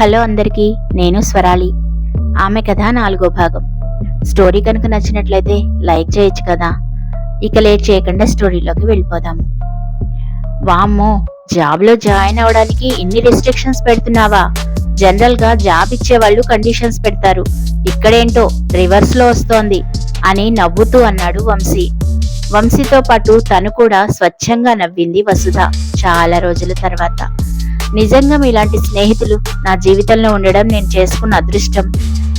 Hello అందరికీ నేను స్వరాలి. ఆమె కథ నాలుగో భాగం. స్టోరీ కనుక నచ్చినట్లయితే లైక్ చేయొచ్చు కదా. ఇక లేట్ చేయకుండా స్టోరీలోకి వెళ్ళిపోదాము వామ్మో జాబ్లో జాయిన్ అవడానికి ఇన్ని రెస్ట్రిక్షన్స్ పెడుతున్నావా? జనరల్గా జాబ్ ఇచ్చే వాళ్ళు కండిషన్స్ పెడతారు. ఇక్కడేంటో రివర్స్లో వస్తోంది అని నవ్వుతూ అన్నాడు వంశీ. వంశీతో పాటు తను కూడా స్వచ్ఛంగా నవ్వింది వసుధ చాలా రోజుల తర్వాత. నిజంగా మీలాంటి స్నేహితులు నా జీవితంలో ఉండడం నేను చేసుకున్న అదృష్టం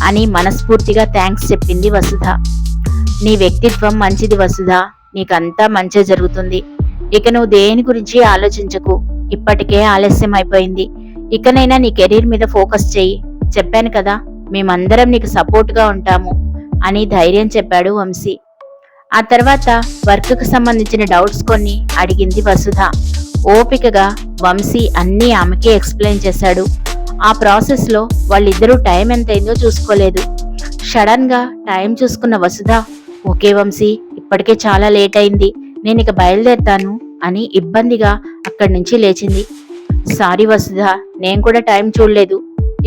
అని మనస్ఫూర్తిగా థ్యాంక్స్ చెప్పింది వసుధ. నీ వ్యక్తిత్వం మంచిది వసుధ. నీకంతా మంచి జరుగుతుంది. ఇక నువ్వు దేని గురించి ఆలోచించకు. ఇప్పటికే ఆలస్యం అయిపోయింది. ఇకనైనా నీ కెరీర్ మీద ఫోకస్ చెయ్యి చెప్పాను కదా మేమందరం నీకు సపోర్ట్గా ఉంటాము అని ధైర్యం చెప్పాడు వంశీ. ఆ తర్వాత వర్క్కు సంబంధించిన డౌట్స్ కొన్ని అడిగింది వసుధ. ఓపికగా వంశీ అన్నీ ఆమెకే ఎక్స్ప్లెయిన్ చేశాడు. ఆ ప్రాసెస్లో వాళ్ళిద్దరూ టైం ఎంతైందో చూసుకోలేదు. సడన్గా టైం చూసుకున్న వసుధ ఓకే వంశీ ఇప్పటికే చాలా లేట్ అయింది. నేను ఇక బయలుదేరుతాను అని ఇబ్బందిగా అక్కడి నుంచి లేచింది. సారీ వసుధ నేను కూడా టైం చూడలేదు.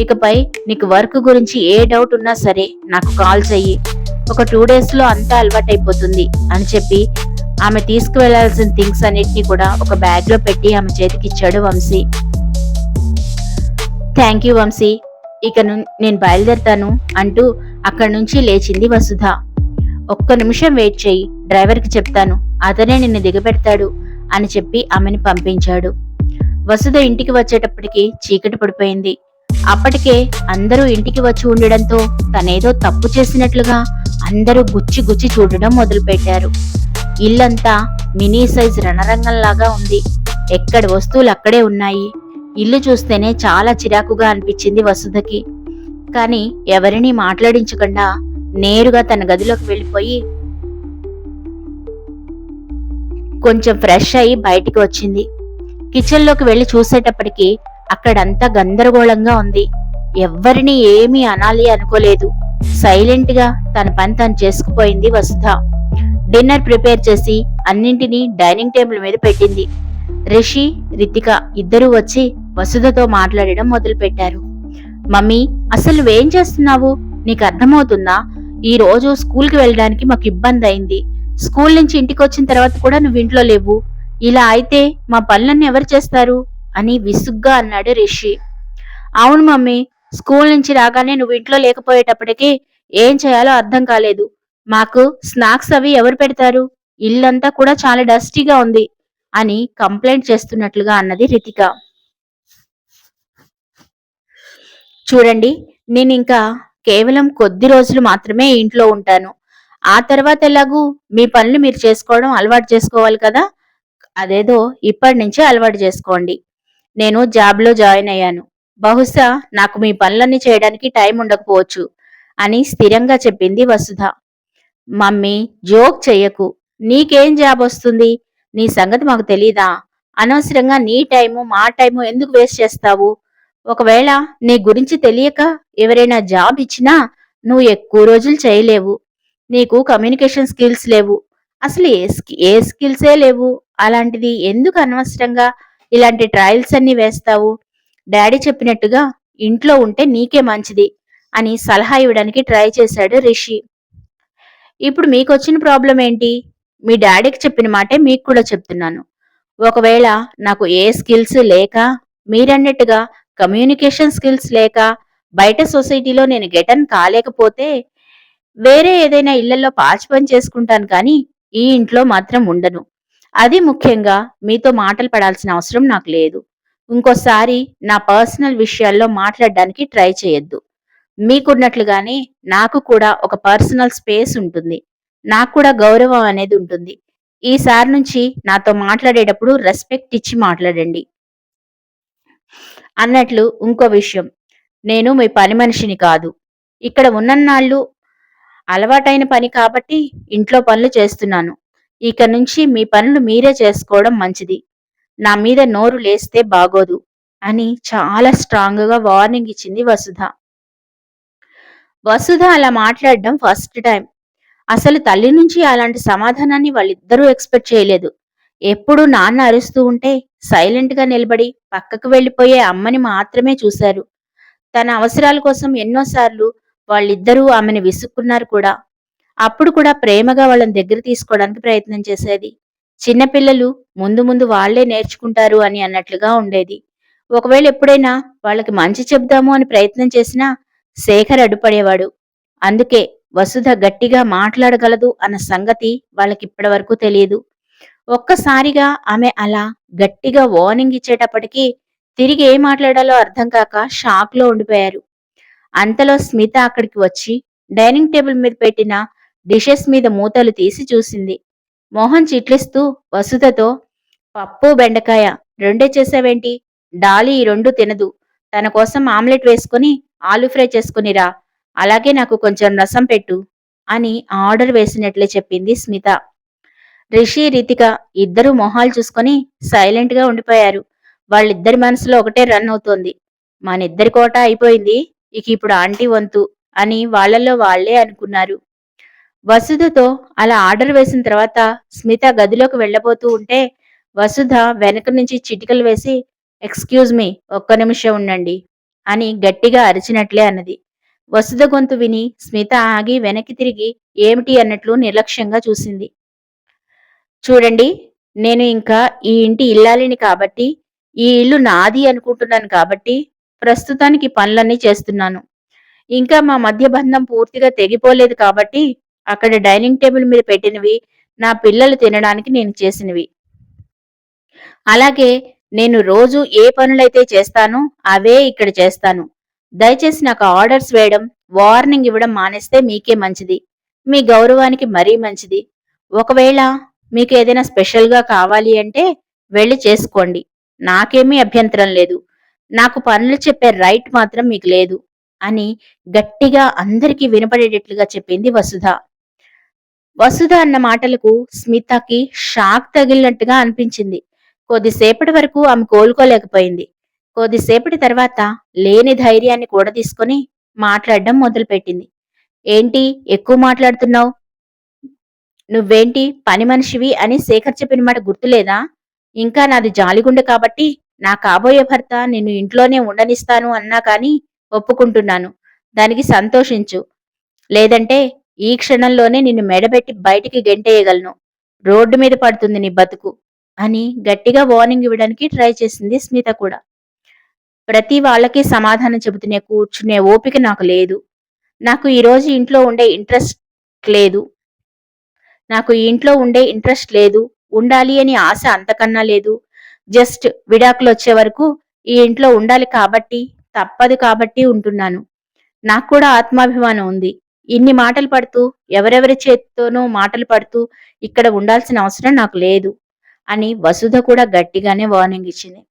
ఇకపై నీకు వర్క్ గురించి ఏ డౌట్ ఉన్నా సరే నాకు కాల్ చెయ్యి. ఒక టూ డేస్లో అంతా అలవాటైపోతుంది అని చెప్పి ఆమె తీసుకువెళ్ళాల్సిన థింగ్స్ అన్నిటినీ కూడా ఒక బ్యాగ్లో పెట్టి ఆమె చేతికి ఇచ్చాడు వంశీ. Thank you Vamsi. ఇక ను- నేను బయలుదేరుతాను అంటూ అక్కడి నుంచి లేచింది వసుధ. ఒక్క నిమిషం వెయిట్ చేయి డ్రైవర్కి చెప్తాను. అతనే నిన్ను దిగబెడతాడు అని చెప్పి ఆమెని పంపించాడు. వసుధ ఇంటికి వచ్చేటప్పటికి చీకటి పడిపోయింది. అప్పటికే అందరూ ఇంటికి వచ్చి ఉండడంతో తనేదో తప్పు చేసినట్లుగా అందరూ గుచ్చి గుచ్చి చూడడం మొదలుపెట్టారు. ఇల్లంతా మినీ సైజ్ రణరంగంలాగా ఉంది. ఎక్కడ వస్తువులు అక్కడే ఉన్నాయి. ఇల్లు చూస్తేనే చాలా చిరాకుగా అనిపించింది వసుధకి. కానీ ఎవరినీ మాట్లాడించకుండా నేరుగా తన గదిలోకి వెళ్ళిపోయి కొంచెం ఫ్రెష్ అయి బయటికి వచ్చింది. కిచెన్లోకి వెళ్ళి చూసేటప్పటికి అక్కడంతా గందరగోళంగా ఉంది. ఎవ్వరిని ఏమీ అనాలి అనుకోలేదు. సైలెంట్గా తన పని తను చేసుకుపోయింది వసుధ. డిన్నర్ ప్రిపేర్ చేసి అన్నింటినీ డైనింగ్ టేబుల్ మీద పెట్టింది. రిషి రితిక ఇద్దరూ వచ్చి వసుధతో మాట్లాడడం మొదలుపెట్టారు. మమ్మీ అసలు నువ్వేం చేస్తున్నావు? నీకు అర్థమవుతుందా? ఈ రోజు స్కూల్కి వెళ్ళడానికి మాకు ఇబ్బంది అయింది. స్కూల్ నుంచి ఇంటికి వచ్చిన తర్వాత కూడా నువ్వు ఇంట్లో లేవు. ఇలా అయితే మా పనులన్నీ ఎవరు చేస్తారు? అని విసుగ్గా అన్నాడు రిషి. అవును మమ్మీ స్కూల్ నుంచి రాగానే నువ్వు ఇంట్లో లేకపోయేటప్పటికి ఏం చేయాలో అర్థం కాలేదు. మాకు స్నాక్స్ అవి ఎవరు పెడతారు? ఇల్లంతా కూడా చాలా డస్టీగా ఉంది అని కంప్లైంట్ చేస్తున్నట్లుగా అన్నది రితిక. చూడండి నేను ఇంకా కేవలం కొద్ది రోజులు మాత్రమే ఇంట్లో ఉంటాను. ఆ తర్వాత ఎలాగూ మీ పనులు మీరు చేసుకోవడం అలవాటు చేసుకోవాలి కదా? అదేదో ఇప్పటి నుంచే అలవాటు చేసుకోండి. నేను జాబ్లో జాయిన్ అయ్యాను. బహుశా నాకు మీ పనులన్నీ చేయడానికి టైం ఉండకపోవచ్చు అని స్థిరంగా చెప్పింది వసుధ. మమ్మీ జోక్ చెయ్యకు. నీకేం జాబ్ వస్తుంది? నీ సంగతి మాకు తెలీదా? అనవసరంగా నీ టైము మా టైము ఎందుకు వేస్ట్ చేస్తావు? ఒకవేళ నీ గురించి తెలియక ఎవరైనా జాబ్ ఇచ్చినా నువ్వు ఎక్కువ రోజులు చేయలేవు. నీకు కమ్యూనికేషన్ స్కిల్స్ లేవు. అసలు ఏ స్కి- ఏ స్కిల్సే లేవు. అలాంటిది ఎందుకు అనవసరంగా ఇలాంటి ట్రయల్స్ అన్ని వేస్తావు? డాడీ చెప్పినట్టుగా ఇంట్లో ఉంటే నీకే మంచిది అని సలహా ఇవ్వడానికి ట్రై చేశాడు రిషి. ఇప్పుడు మీకు వచ్చిన ప్రాబ్లం ఏంటి? మీ డాడీకి చెప్పిన మాటే మీకు కూడా చెప్తున్నాను. ఒకవేళ నాకు ఏ స్కిల్స్ లేక మీరన్నట్టుగా కమ్యూనికేషన్ స్కిల్స్ లేక బయట సొసైటీలో నేను గెటన్ కాలేకపోతే వేరే ఏదైనా ఇళ్ళలో పాచి పని చేసుకుంటాను కానీ ఈ ఇంట్లో మాత్రం ఉండను. అది ముఖ్యంగా మీతో మాటలు పడాల్సిన అవసరం నాకు లేదు. ఇంకోసారి నా పర్సనల్ విషయాల్లో మాట్లాడడానికి ట్రై చేయొద్దు. మీకున్నట్లుగానే నాకు కూడా ఒక పర్సనల్ స్పేస్ ఉంటుంది. నాకు కూడా గౌరవం అనేది ఉంటుంది. ఈసారి నుంచి నాతో మాట్లాడేటప్పుడు రెస్పెక్ట్ ఇచ్చి మాట్లాడండి. అన్నట్లు ఇంకో విషయం. నేను మీ పని మనిషిని కాదు. ఇక్కడ ఉన్నన్నాళ్ళు అలవాటైన పని కాబట్టి ఇంట్లో పనులు చేస్తున్నాను. ఇక నుంచి మీ పనులు మీరే చేసుకోవడం మంచిది. నా మీద నోరు లేస్తే బాగోదు అని చాలా స్ట్రాంగ్గా వార్నింగ్ ఇచ్చింది వసుధ. వసుధ అలా మాట్లాడడం ఫస్ట్ టైం అసలు తల్లి నుంచి అలాంటి సమాధానాన్ని వాళ్ళిద్దరూ ఎక్స్పెక్ట్ చేయలేదు. ఎప్పుడు నాన్న అరుస్తూ ఉంటే సైలెంట్గా నిలబడి పక్కకు వెళ్ళిపోయే అమ్మని మాత్రమే చూశారు. తన అవసరాల కోసం ఎన్నోసార్లు వాళ్ళిద్దరూ ఆమెను విసుక్కున్నారు కూడా. అప్పుడు కూడా ప్రేమగా వాళ్ళని దగ్గర తీసుకోవడానికి ప్రయత్నం చేసేది. చిన్నపిల్లలు ముందు ముందు వాళ్ళే నేర్చుకుంటారు అని అన్నట్లుగా ఉండేది. ఒకవేళ ఎప్పుడైనా వాళ్ళకి మంచి చెప్దాము అని ప్రయత్నం చేసినా శేఖర్ అడ్డుపడేవాడు అందుకే వసుధ గట్టిగా మాట్లాడగలదు అన్న సంగతి వాళ్ళకిప్పటి వరకు తెలియదు. ఒక్కసారిగా ఆమె అలా గట్టిగా వార్నింగ్ ఇచ్చేటప్పటికీ తిరిగి ఏం మాట్లాడాలో అర్థం కాక షాక్లో ఉండిపోయారు. అంతలో స్మిత అక్కడికి వచ్చి డైనింగ్ టేబుల్ మీద పెట్టిన డిషెస్ మీద మూతలు తీసి చూసింది. మోహన్ చిట్లిస్తూ వసుధతో పప్పు బెండకాయ రెండే చేసావేంటి? డాలీ ఈ రెండు తినదు. తన కోసం ఆమ్లెట్ వేసుకుని ఆలు ఫ్రై చేసుకునిరా అలాగే నాకు కొంచెం రసం పెట్టు అని ఆర్డర్ వేసినట్లే చెప్పింది స్మిత. రిషి రితిక ఇద్దరు మొహాలు చూసుకొని సైలెంట్గా ఉండిపోయారు. వాళ్ళిద్దరి మనసులో ఒకటే రన్ అవుతోంది. మనిద్దరి కోట అయిపోయింది ఇక ఇప్పుడు ఆంటీ వంతు అని వాళ్ళల్లో వాళ్ళే అనుకున్నారు. వసుధతో అలా ఆర్డర్ వేసిన తర్వాత స్మిత గదిలోకి వెళ్ళబోతూ ఉంటే వసుధ వెనక నుంచి చిటికలు వేసి ఎక్స్క్యూజ్ మీ ఒక్క నిమిషం ఉండండి అని గట్టిగా అరిచినట్లే అన్నది. వసుధ గొంతు విని స్మిత ఆగి వెనక్కి తిరిగి ఏమిటి అన్నట్లు నిర్లక్ష్యంగా చూసింది. చూడండి నేను ఇంకా ఈ ఇంటి ఇల్లాలిని కాబట్టి ఈ ఇల్లు నాది అనుకుంటున్నాను కాబట్టి ప్రస్తుతానికి పనులన్నీ చేస్తున్నాను. ఇంకా మా మధ్య బంధం పూర్తిగా తెగిపోలేదు కాబట్టి అక్కడ డైనింగ్ టేబుల్ మీద పెట్టినవి నా పిల్లలు తినడానికి నేను చేసినవి. అలాగే నేను రోజు ఏ పనులైతే చేస్తానో అవే ఇక్కడ చేస్తాను. దయచేసి నాకు ఆర్డర్స్ వేయడం వార్నింగ్ ఇవ్వడం మానేస్తే మీకే మంచిది. మీ గౌరవానికి మరీ మంచిది. ఒకవేళ మీకు ఏదైనా స్పెషల్గా కావాలి అంటే వెళ్ళి చేసుకోండి. నాకేమీ అభ్యంతరం లేదు. నాకు పనులు చెప్పే రైట్ మాత్రం మీకు లేదు అని గట్టిగా అందరికీ వినపడేటట్లుగా చెప్పింది వసుధ. వసుధ అన్న మాటలకు స్మితకి షాక్ తగిలినట్టుగా అనిపించింది. కొద్దిసేపటి వరకు ఆమె కోలుకోలేకపోయింది. కొద్దిసేపటి తర్వాత లేని ధైర్యాన్ని కూడా తీసుకుని మాట్లాడడం మొదలుపెట్టింది. ఏంటి? ఎక్కువ మాట్లాడుతున్నావు? నువ్వేంటి? పని మనిషివి? అని శేఖర్ చెప్పిన మాట గుర్తులేదా? ఇంకా నాది జాలిగుండె కాబట్టి నా కాబోయే భర్త నిన్ను ఇంట్లోనే ఉండనిస్తాను అన్నా కానీ ఒప్పుకుంటున్నాను. దానికి సంతోషించు. లేదంటే ఈ క్షణంలోనే నిన్ను మెడబెట్టి బయటికి గెంటేయగలను. రోడ్డు మీద పడుతుంది నీ బతుకు. అని గట్టిగా వార్నింగ్ ఇవ్వడానికి ట్రై చేసింది స్మిత కూడా. ప్రతి వాళ్ళకి సమాధానం చెబుతూనే కూర్చునే ఓపిక నాకు లేదు. నాకు ఈరోజు ఇంట్లో ఉండే ఇంట్రెస్ట్ లేదు. నాకు ఈ ఇంట్లో ఉండే ఇంట్రెస్ట్ లేదు. ఉండాలి అని ఆశ అంతకన్నా లేదు. జస్ట్ విడాకులు వచ్చే వరకు ఈ ఇంట్లో ఉండాలి కాబట్టి తప్పదు కాబట్టి ఉంటున్నాను. నాకు కూడా ఆత్మాభిమానం ఉంది. ఇన్ని మాటలు పడుతూ ఎవరెవరి చేతితోనూ మాటలు పడుతూ ఇక్కడ ఉండాల్సిన అవసరం నాకు లేదు. అని వసుధ కూడా గట్టిగానే వార్నింగ్ ఇచ్చింది.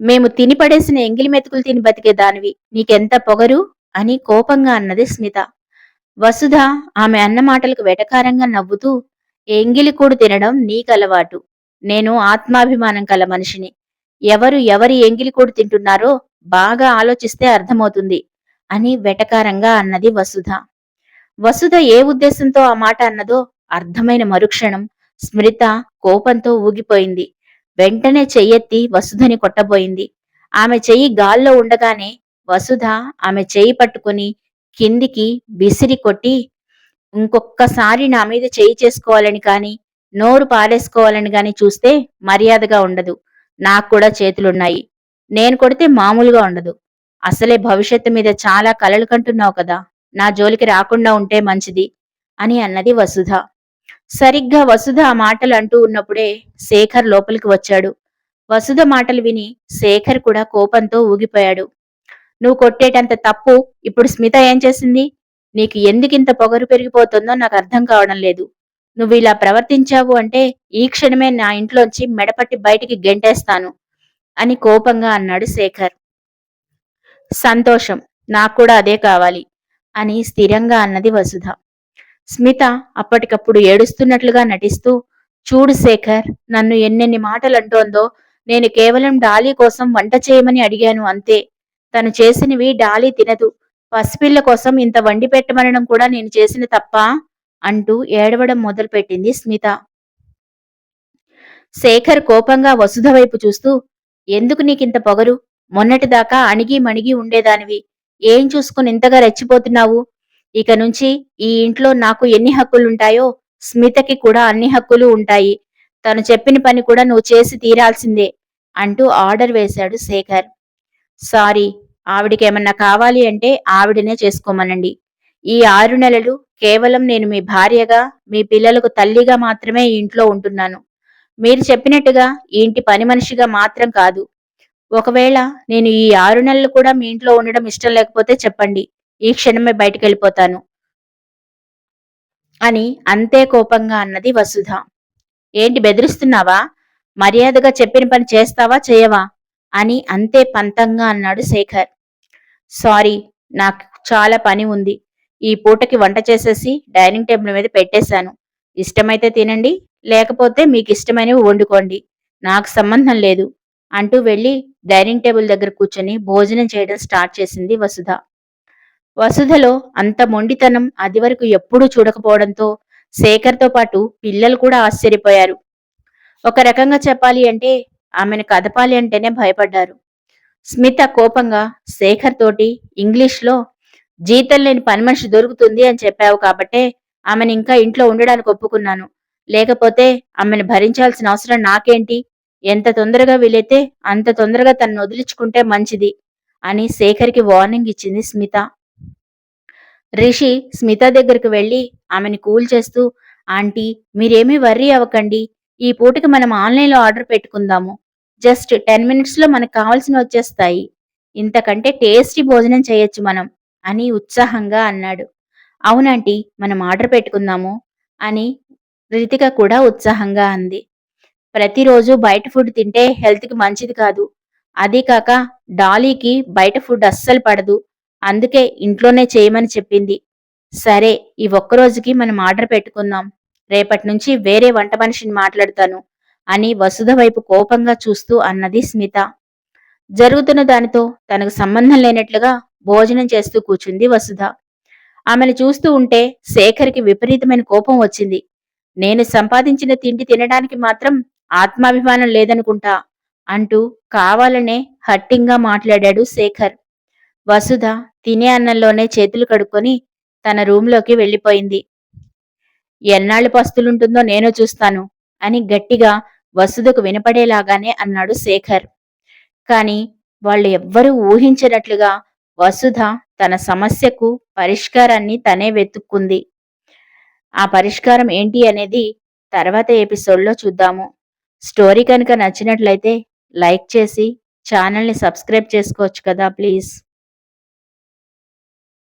మేము తిని పడేసిన ఎంగిలి మెతుకులు తిని బతికే దానివి నీకెంత పొగరు? అని కోపంగా అన్నది స్మిత. వసుధ ఆమె అన్న మాటలకు వెటకారంగా నవ్వుతూ ఎంగిలి కూడు తినడం నీకలవాటు. నేను ఆత్మాభిమానం కల మనిషిని. ఎవరు ఎవరి ఎంగిలి కూడు తింటున్నారో బాగా ఆలోచిస్తే అర్థమవుతుంది అని వెటకారంగా అన్నది వసుధ. వసుధ ఏ ఉద్దేశంతో ఆ మాట అన్నదో అర్థమైన మరుక్షణం స్మృత కోపంతో ఊగిపోయింది. వెంటనే చెయ్యెత్తి వసుధని కొట్టబోయింది. ఆమె చెయ్యి గాల్లో ఉండగానే వసుధ ఆమె చెయ్యి పట్టుకుని కిందికి బిసిరి కొట్టి ఇంకొక్కసారి నా మీద చెయ్యి చేసుకోవాలని కాని నోరు పారేసుకోవాలని గాని చూస్తే మర్యాదగా ఉండదు. నాకు కూడా చేతులున్నాయి. నేను కొడితే మామూలుగా ఉండదు. అసలే భవిష్యత్తు మీద చాలా కలలు కంటున్నావు కదా. నా జోలికి రాకుండా ఉంటే మంచిది అని అన్నది వసుధ. సరిగ్గా వసుధ ఆ మాటలు అంటూ ఉన్నప్పుడే శేఖర్ లోపలికి వచ్చాడు. వసుధ మాటలు విని శేఖర్ కూడా కోపంతో ఊగిపోయాడు. నువ్వు కొట్టేటంత తప్పు ఇప్పుడు స్మిత ఏం చేసింది? నీకు ఎందుకింత పొగరు పెరిగిపోతుందో నాకు అర్థం కావడం లేదు. నువ్వు ఇలా ప్రవర్తించావు అంటే ఈ క్షణమే నా ఇంట్లోంచి మెడపట్టి బయటికి గెంటేస్తాను అని కోపంగా అన్నాడు శేఖర్. సంతోషం నాకు కూడా అదే కావాలి అని స్థిరంగా అన్నది వసుధ. స్మిత అప్పటికప్పుడు ఏడుస్తున్నట్లుగా నటిస్తూ చూడు శేఖర్ నన్ను ఎన్నెన్ని మాటలు అంటోందో నేను కేవలం డాలీ కోసం వంట చేయమని అడిగాను అంతే. తను చేసినవి డాలీ తినదు. పసిపిల్ల కోసం ఇంత వండి పెట్టమనడం కూడా నేను చేసిన తప్ప అంటూ ఏడవడం మొదలుపెట్టింది స్మిత. శేఖర్ కోపంగా వసుధ వైపు చూస్తూ ఎందుకు నీకింత పొగరు? మొన్నటిదాకా అణిగి మణిగి ఉండేదానివి. ఏం చూసుకుని ఇంతగా రెచ్చిపోతున్నావు? ఇక నుంచి ఈ ఇంట్లో నాకు ఎన్ని హక్కులుంటాయో స్మితకి కూడా అన్ని హక్కులు ఉంటాయి. తను చెప్పిన పని కూడా నువ్వు చేసి తీరాల్సిందే అంటూ ఆర్డర్ వేశాడు శేఖర్. సారీ ఆవిడకేమన్నా కావాలి అంటే ఆవిడనే చేసుకోమనండి. ఈ ఆరు నెలలు కేవలం నేను మీ భార్యగా మీ పిల్లలకు తల్లిగా మాత్రమే ఈ ఇంట్లో ఉంటున్నాను. మీరు చెప్పినట్టుగా ఈ ఇంటి పని మనిషిగా మాత్రం కాదు. ఒకవేళ నేను ఈ ఆరు నెలలు కూడా మీ ఇంట్లో ఉండడం ఇష్టం లేకపోతే చెప్పండి. ఈ క్షణమే బయటికి వెళ్ళిపోతాను అని అంతే కోపంగా అన్నది వసుధ. ఏంటి బెదిరిస్తున్నావా? మర్యాదగా చెప్పిన పని చేస్తావా? చేయవా? అని అంతే పంతంగా అన్నాడు శేఖర్. సారీ నాకు చాలా పని ఉంది. ఈ పూటకి వంట చేసేసి డైనింగ్ టేబుల్ మీద పెట్టేశాను. ఇష్టమైతే తినండి లేకపోతే మీకు ఇష్టమైనవి వండుకోండి. నాకు సంబంధం లేదు. అంటూ వెళ్ళి డైనింగ్ టేబుల్ దగ్గర కూర్చొని భోజనం చేయడం స్టార్ట్ చేసింది వసుధ. వసుధలో అంత మొండితనం అది వరకు ఎప్పుడూ చూడకపోవడంతో శేఖర్తో పాటు పిల్లలు కూడా ఆశ్చర్యపోయారు. ఒక రకంగా చెప్పాలి అంటే ఆమెను కదపాలి అంటేనే భయపడ్డారు. స్మిత కోపంగా శేఖర్ తోటి ఇంగ్లీష్లో జీతం లేని పని మనిషి దొరుకుతుంది అని చెప్పావు కాబట్టే ఆమెను ఇంకా ఇంట్లో ఉండడానికి ఒప్పుకున్నాను. లేకపోతే ఆమెను భరించాల్సిన అవసరం నాకేంటి? ఎంత తొందరగా వీలైతే అంత తొందరగా తనను వదిలించుకుంటే మంచిది అని శేఖర్కి వార్నింగ్ ఇచ్చింది స్మిత. రిషి స్మిత దగ్గరికి వెళ్ళి ఆమెని కూల్ చేస్తూ ఆంటీ మీరేమీ వర్రీ అవ్వకండి. ఈ పూటకి మనం ఆన్లైన్లో ఆర్డర్ పెట్టుకుందాము. జస్ట్ టెన్ మినిట్స్లో మనకు కావాల్సిన వచ్చేస్తాయి. ఇంతకంటే టేస్టీ భోజనం చేయొచ్చు మనం అని ఉత్సాహంగా అన్నాడు. అవునంటీ మనం ఆర్డర్ పెట్టుకుందాము అని రితిక కూడా ఉత్సాహంగా అంది. ప్రతిరోజు బయట ఫుడ్ తింటే హెల్త్కి మంచిది కాదు. అదీ కాక డాలీకి బయట ఫుడ్ అస్సలు పడదు. అందుకే ఇంట్లోనే చేయమని చెప్పింది. సరే ఈ ఒక్కరోజుకి మనం ఆర్డర్ పెట్టుకుందాం. రేపటి నుంచి వేరే వంట మనిషిని మాట్లాడతాను అని వసుధ వైపు కోపంగా చూస్తూ అన్నది స్మిత. జరుగుతున్న దానితో తనకు సంబంధం లేనట్లుగా భోజనం చేస్తూ కూర్చుంది వసుధ. ఆమెను చూస్తూ ఉంటే శేఖర్కి విపరీతమైన కోపం వచ్చింది. నేను సంపాదించిన తిండి తినడానికి మాత్రం ఆత్మాభిమానం లేదనుకుంటా అంటూ కావాలనే హట్టింగా మాట్లాడాడు శేఖర్. వసుధ తినే అన్నంలోనే చేతులు కడుక్కొని తన రూంలోకి వెళ్ళిపోయింది. ఎన్నాళ్ళు పస్తులుంటుందో నేను చూస్తాను అని గట్టిగా వసుదకు వినపడేలాగానే అన్నాడు శేఖర్. కాని వాళ్ళు ఎవ్వరూ ఊహించినట్లుగా వసుధ తన సమస్యకు పరిష్కారాన్ని తనే వెతుక్కుంది. ఆ పరిష్కారం ఏంటి అనేది తర్వాత ఎపిసోడ్లో చూద్దాము. స్టోరీ కనుక నచ్చినట్లయితే లైక్ చేసి ఛానల్ని సబ్స్క్రైబ్ చేసుకోవచ్చు కదా ప్లీజ్.